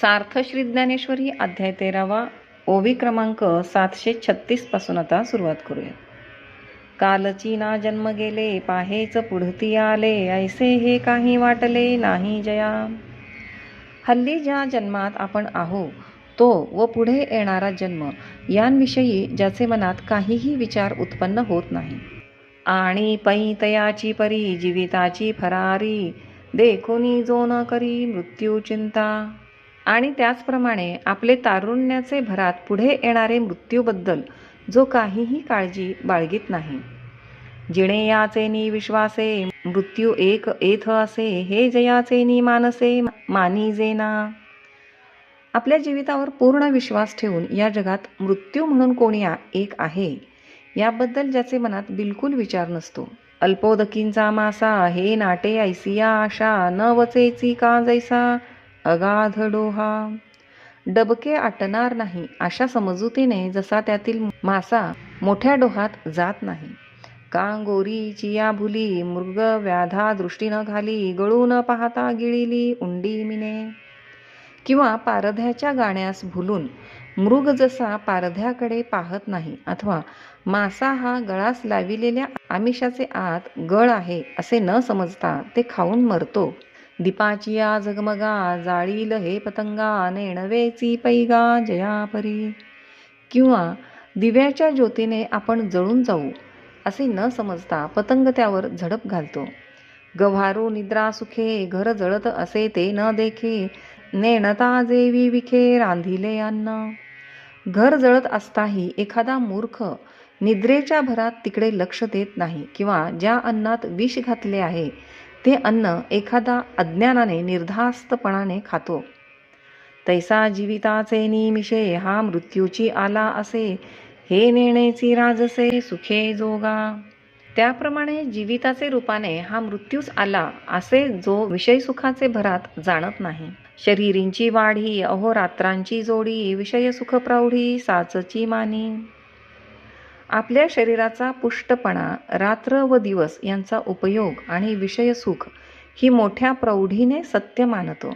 सार्थ श्री ज्ञानेश्वरी अध्याय तेरावा ओवी क्रमांक सातशे छत्तीसपासून आता सुरुवात करूया. कालची ना जन्म गेले पाहेच पुढती आले ऐसे हे काही वाटले नाही जया. हल्ली ज्या जन्मात आपण आहो तो व पुढे येणारा जन्म यांविषयी ज्याचे मनात काहीही विचार उत्पन्न होत नाही. आणि पैतयाची परी जीविताची फरारी देखोनी जो न करी मृत्यू चिंता. आणि त्याचप्रमाणे आपले तारुण्याचे भरात पुढे येणारे मृत्यूबद्दल जो काहीही काळजी बाळगीत नाही. जिणे याचे नि विश्वासे मृत्यू एक एथ असे हे जयाचे नि मानसे मानी जेना. आपल्या जीवितावर पूर्ण विश्वास ठेवून या जगात मृत्यू म्हणून कोणी एक आहे याबद्दल ज्याचे मनात बिलकुल विचार नसतो. अल्पोदकींचा मासा हे नाटे ऐसिया आशा न वचेची का जैसा अगाध डोहा डबके आटणार नाही अशा समजुतीने जसा त्यातील मासा मोठ्या डोहात जात नाही. कांगोरी चिया भुली मृग व्याधा दृष्टीनं घाली गळू न पाहता गिळिली उंडी मिने. किंवा पारध्याच्या गाण्यास भुलून मृग जसा पारध्याकडे पाहत नाही अथवा मासा हा गळास लाविलेल्या आमिषाचे आत गळ आहे असे न समजता ते खाऊन मरतो. दीपाची या जगमगा जाळील हे पतंगा नेणवेची पैगा जयापरी किंवा दिव्याच्या ज्योतीने आपण जळून जाऊ असे न समजता पतंग त्यावर झडप घालतो. गव्हारू निद्रा सुखे घर जळत असे ते न देखे नेणता जेवी विखे रांधिले अन्न. घर जळत असताही एखादा मूर्ख निद्रेच्या भरात तिकडे लक्ष देत नाही किंवा ज्या अन्नात विष घातले आहे ते अन्न एखादा अज्ञानाने निर्धास्तपणाने खातो. तैसा जीविताचे निमिषे हा मृत्यूची आला असे हे नेणेची राजसे सुखे जोगा. त्याप्रमाणे जीविताचे रूपाने हा मृत्यूच आला असे जो विषय सुखाचे भरात जाणत नाही. शरीरींची वाढी अहोरात्रांची जोडी विषय सुख प्रौढी साचची मानी. आपल्या शरीराचा पुष्टपणा रात्र व दिवस यांचा उपयोग आणि विषय सुख ही मोठ्या प्रौढीने सत्य मानतो.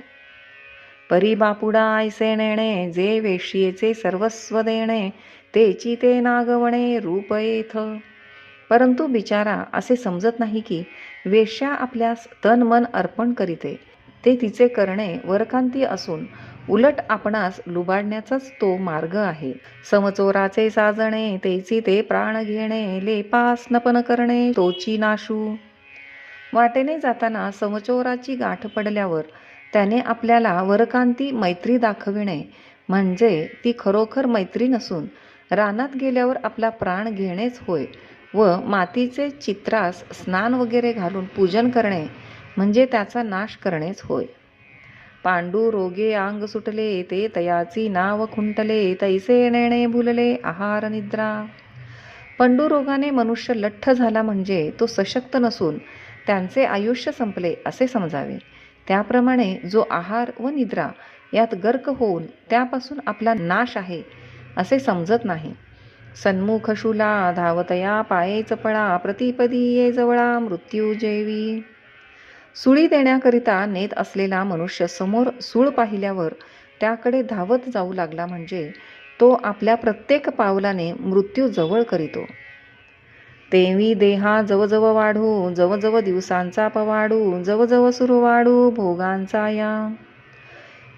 परी बापुडा ऐसे नेणे जे वेशियेचे सर्वस्व देणे तेची ते नागवणे रूप येथ परंतु बिचारा असे समजत नाही की वेश्या आपल्यास तन मन अर्पण करीते. ते तिचे करणे वरकांती असून उलट आपणास लुबाडण्याचाच तो मार्ग आहे. समचोराचे साजणे तेची ते प्राण घेणे लेपास नपन करणे तोची नाशू. वाटेने जाताना समचोराची गाठ पडल्यावर त्याने आपल्याला वरकांती मैत्री दाखविणे म्हणजे ती खरोखर मैत्री नसून रानात गेल्यावर आपला प्राण घेणेच होय व मातीचे चित्रास स्नान वगैरे घालून पूजन करणे म्हणजे त्याचा नाश करणेच होय. पांडू रोगे आंग सुटले ते तयाची नाव खुंटले तैसे नेणे भुलले आहार निद्रा. पंडुरोगाने मनुष्य लठ्ठ झाला म्हणजे तो सशक्त नसून त्यांचे आयुष्य संपले असे समजावे. त्याप्रमाणे जो आहार व निद्रा यात गर्क होऊन त्यापासून आपला नाश आहे असे समजत नाही. सन्मुख शुला धावतया पाये चपळा प्रतिपदी ये जवळा मृत्यू जेवी. सुळी देण्याकरिता नेत असलेला मनुष्य समोर सूळ पाहिल्यावर त्याकडे धावत जाऊ लागला म्हणजे तो आपल्या प्रत्येक पावलाने मृत्यू जवळ करीतो. तेवी देहा जवजव वाढू जवजव दिवसांचा पवाडू जवजव सुरू वाढू भोगांचा या.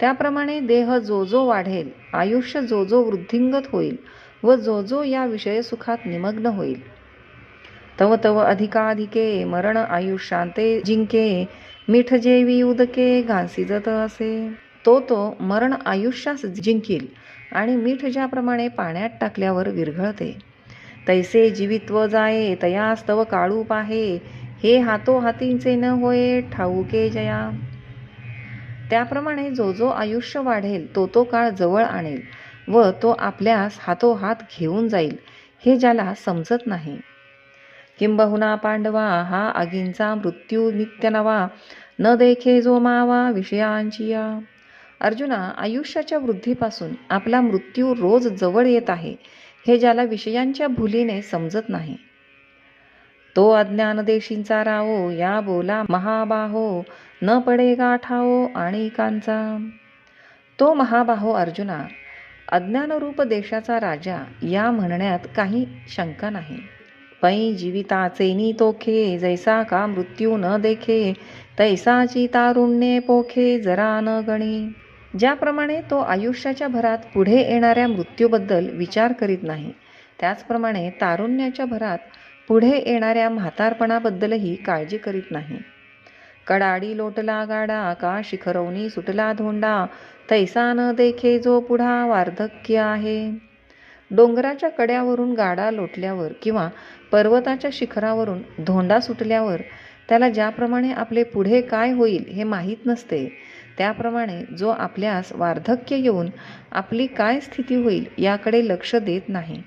त्याप्रमाणे देह जो जो वाढेल आयुष्य जो जो वृद्धिंगत होईल व जो जो या विषय सुखात निमग्न होईल. तव तव अधिकाधिके मरण आयुष्यांते जिंके मिठ जेवी उदके घासिजत असे. तो तो मरण आयुष्यास जिंकील आणि मीठ ज्याप्रमाणे पाण्यात टाकल्यावर विरघळते. तैसे जीवित्व जाये तयास्तव काळू पाहे हे हातो हातींचे न होये ठाऊके जया. त्याप्रमाणे जो जो आयुष्य वाढेल तो तो काळ जवळ आणेल व तो आपल्यास हातोहात घेऊन जाईल हे ज्याला समजत नाही. किंबहुना पांडवा हा आगींचा मृत्यू नित्य नवा न देखे जो मावा विषयांची या अर्जुना आयुष्याच्या वृद्धीपासून आपला मृत्यू रोज जवळ येत आहे हे ज्याला विषयांच्या भुलीने समजत नाही. तो अज्ञान देशींचा रावो या बोला महाबाहो न पडे गाठाओ आणि कांचा तो महाबाहो अर्जुना अज्ञानरूप देशाचा राजा या म्हणण्यात काही शंका नाही. पै जीविताचे नी तोखे जैसा का मृत्यू न देखे तैसाची तारुण्ये पोखे जरा न गणी. ज्याप्रमाणे तो आयुष्याच्या भरात पुढे येणाऱ्या मृत्यूबद्दल विचार करीत नाही. त्याचप्रमाणे तारुण्याच्या भरात पुढे येणाऱ्या म्हातारपणाबद्दलही काळजी करीत नाही. कडाडी लोटला गाडा का शिखरवणी सुटला धोंडा तैसा न देखे जो पुढा वार्धक्य आहे. डोंगराच्या कड्यावरून गाडा लोटल्यावर किंवा पर्वताच्या शिखरावरून धोंडा सुटल्यावर त्याला ज्याप्रमाणे आपले पुढे काय होईल हे माहीत नसते त्याप्रमाणे जो आपल्यास वार्धक्य येऊन आपली काय स्थिती होईल याकडे लक्ष देत नाही.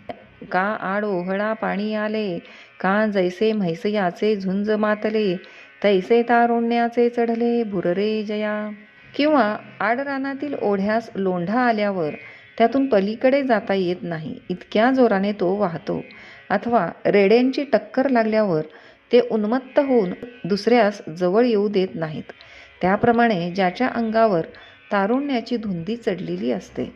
का आड ओहळा पाणी आले का जैसे म्हैसयाचे झुंज मातले तैसे तारुण्याचे चढले भुररे जया. किंवा आडरानातील ओढ्यास लोंढा आल्यावर त्यातून पलीकडे जाता येत नाही. इतक्या जोराने तो वाहतो. अथवा रेड्यांची टक्कर लागल्यावर ते उन्मत्त होऊन दुसऱ्यास जवळ येऊ देत नाहीत. त्याप्रमाणे ज्याच्या अंगावर तारुण्याची धुंदी चढलेली असते.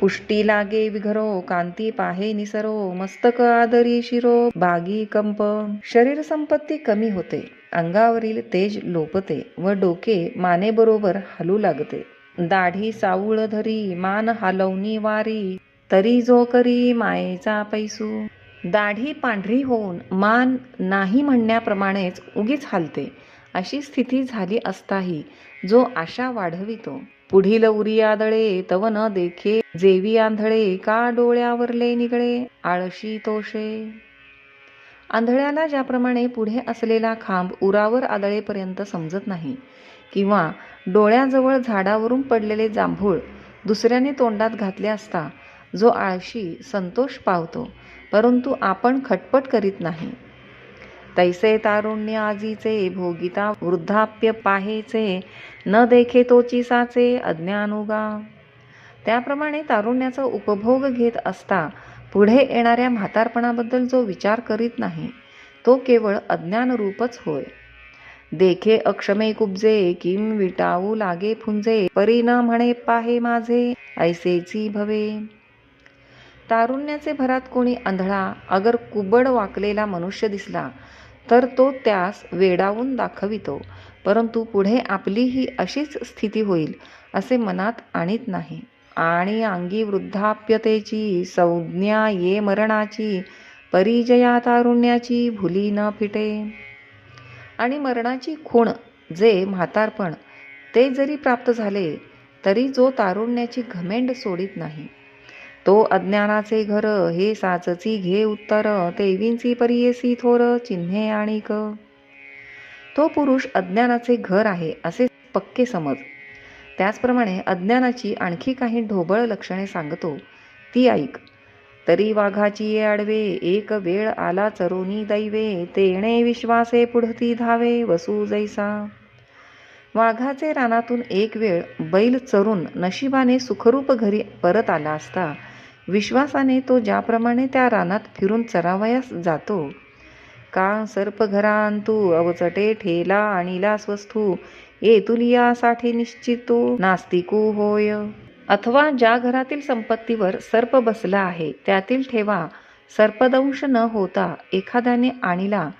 पुष्टी लागे विघरो कांती पाहे निसरो मस्तक आदरी शिरो बागी कंप. शरीर संपत्ती कमी होते. अंगावरील तेज लोपते व डोके मानेबरोबर हलू लागते. दाढी साऊळ धरी मान हालवणी वारी तरी जो करी मायेचा पैसू. दाढी पांढरी होऊन मान नाही म्हणण्याप्रमाणेच उगीच हलते अशी स्थिती झाली असताही जो आशा वाढवितो. पुढील उरी आदळे तव न देखे जेवी आंधळे का डोळ्यावरले निगळे आळशी तोषे. आंधळ्याला ज्याप्रमाणे पुढे असलेला खांब उरावर आदळेपर्यंत समजत नाही किंवा डोळ्याजवळ झाडावरून पडलेले जांभूळ दुसऱ्याने तोंडात घातले असता जो आळशी संतोष पावतो परंतु आपण खटपट करीत नाही. तैसे तारुण्य आजीचे भोगिता वृद्धाप्य पाहेचे न देखे तोची साचे अज्ञानुगा. त्याप्रमाणे तारुण्याचा उपभोग घेत असता पुढे येणाऱ्या म्हातारपणाबद्दल जो विचार करीत नाही तो केवळ अज्ञानरूपच होय. देखे अक्षमे कुबजे किम विटावू लागे फुंजे परिणा म्हणे पाहे माझे ऐसेची भवे. तारुण्याचे भरात कोणी आंधळा अगर कुबड वाकलेला मनुष्य दिसला तर तो त्यास वेडावून दाखवितो परंतु पुढे आपली ही अशीच स्थिती होईल असे मनात आणीत नाही. आणि अंगी वृद्धाप्यतेची संज्ञा ये मरणाची परिजया तारुण्याची भुली न फिटे. आणि मरणाची खूण जे म्हातारपण ते जरी प्राप्त झाले तरी जो तारुण्याची घमेंड सोडित नाही. तो अज्ञानाचे घर हे साचची घे उत्तर तेवींची परियेसी थोर चिन्हे आणिक. तो पुरुष अज्ञानाचे घर आहे असे पक्के समज. त्याचप्रमाणे अज्ञानाची आणखी काही ढोबळ लक्षणे सांगतो ती ऐक. तरी वाघाची ये आडवे एक वेळ आला चरोनी दैवे तेणे विश्वासे पुढती धावे वसू जैसा. वाघाचे रानातून एक वेळ बैल चरून नशिबाने सुखरूप घरी परत आला असता विश्वासाने तो ज्याप्रमाणे त्या रानात फिरून चरावयास जातो. का सर्प घरांतू अवचटे ठेला आणिला स्वस्थू येतुलियासाठी निश्चितो नास्तिकू होय. अथवा ज्या घरातील संपत्तीवर सर्प बसला आहे त्यातील ठेवा. सर्पदंश न होता एखाद्याने आणिला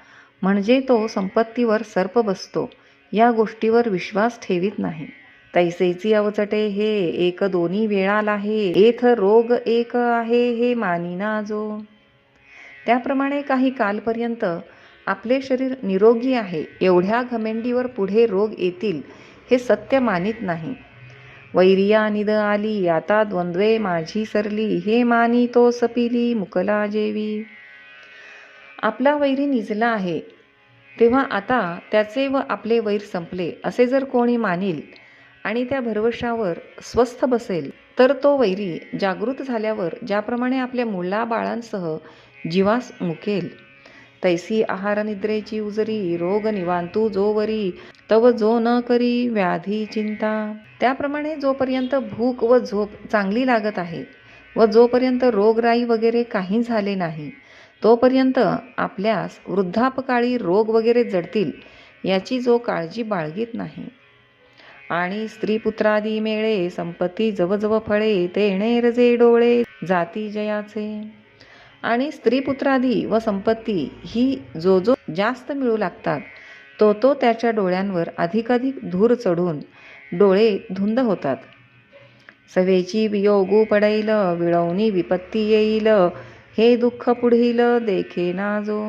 म्हणजे तो संपत्तीवर सर्प बसतो. या गोष्टीवर विश्वास ठेवीत नाही. तैसेची अवचटे हे एक दोन्ही वेळाल आहे एथ रोग एक आहे हे मानिना जो. त्याप्रमाणे काही कालपर्यंत आपले शरीर निरोगी आहे. एवढ्या घमेंडीवर पुढे रोग येतील हे सत्य मानित नाही. वैरिया निद आली आता द्वंद्वे माझी सरली हे मानी तो सपिली मुकला जेवी. आपला वैरी निजला आहे तेव्हा आता त्याचे व आपले वैर संपले असे जर कोणी मानील आणि त्या भरवशावर स्वस्थ बसेल तर तो वैरी जागृत झाल्यावर ज्याप्रमाणे आपल्या मुला बाळांसह जीवास मुकेल. तैसी आहार निद्रेची उजरी रोग निवांतू जोवरी तव जो न करी व्याधी चिंता. त्याप्रमाणे जोपर्यंत भूक व झोप चांगली लागत आहे व जोपर्यंत रोगराई वगैरे काही झाले नाही तोपर्यंत आपल्यास वृद्धापकाळी रोग वगैरे जडतील याची जो काळजी बाळगीत नाही. आणि स्त्री पुत्रादी मेळे संपत्ती जवजव फळे तेणे रजे डोळे जाती जयाचे. आणि स्त्रीपुत्रादी व संपत्ती ही जो जो जास्त मिळू लागतात तो तो त्याच्या डोळ्यांवर अधिकाधिक धूर चढून डोळे धुंद होतात. सवेची वियोगू पडैल विळवणी विपत्ती येईल हे दुःख पुढील देखे ना जो.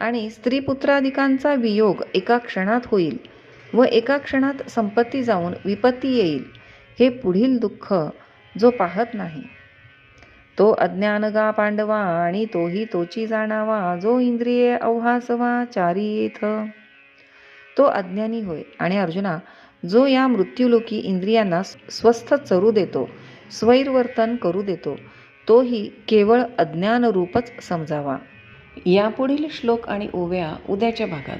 आणि स्त्रीपुत्राधिकांचा वियोग एका क्षणात होईल व एका क्षणात संपत्ती जाऊन विपत्ती येईल हे पुढील दुःख जो पाहत नाही. तो अज्ञानगा पांडवा आणि तोही तोची जाणावा जो इंद्रिये अवहासवा चारी येथ. तो अज्ञानी होय. आणि अर्जुना जो या मृत्यूलोकी इंद्रियांना स्वस्थ चरू देतो स्वैरवर्तन करू देतो तोही केवळ अज्ञानरूपच समजावा. यापुढील श्लोक आणि ओव्या उद्याच्या भागात.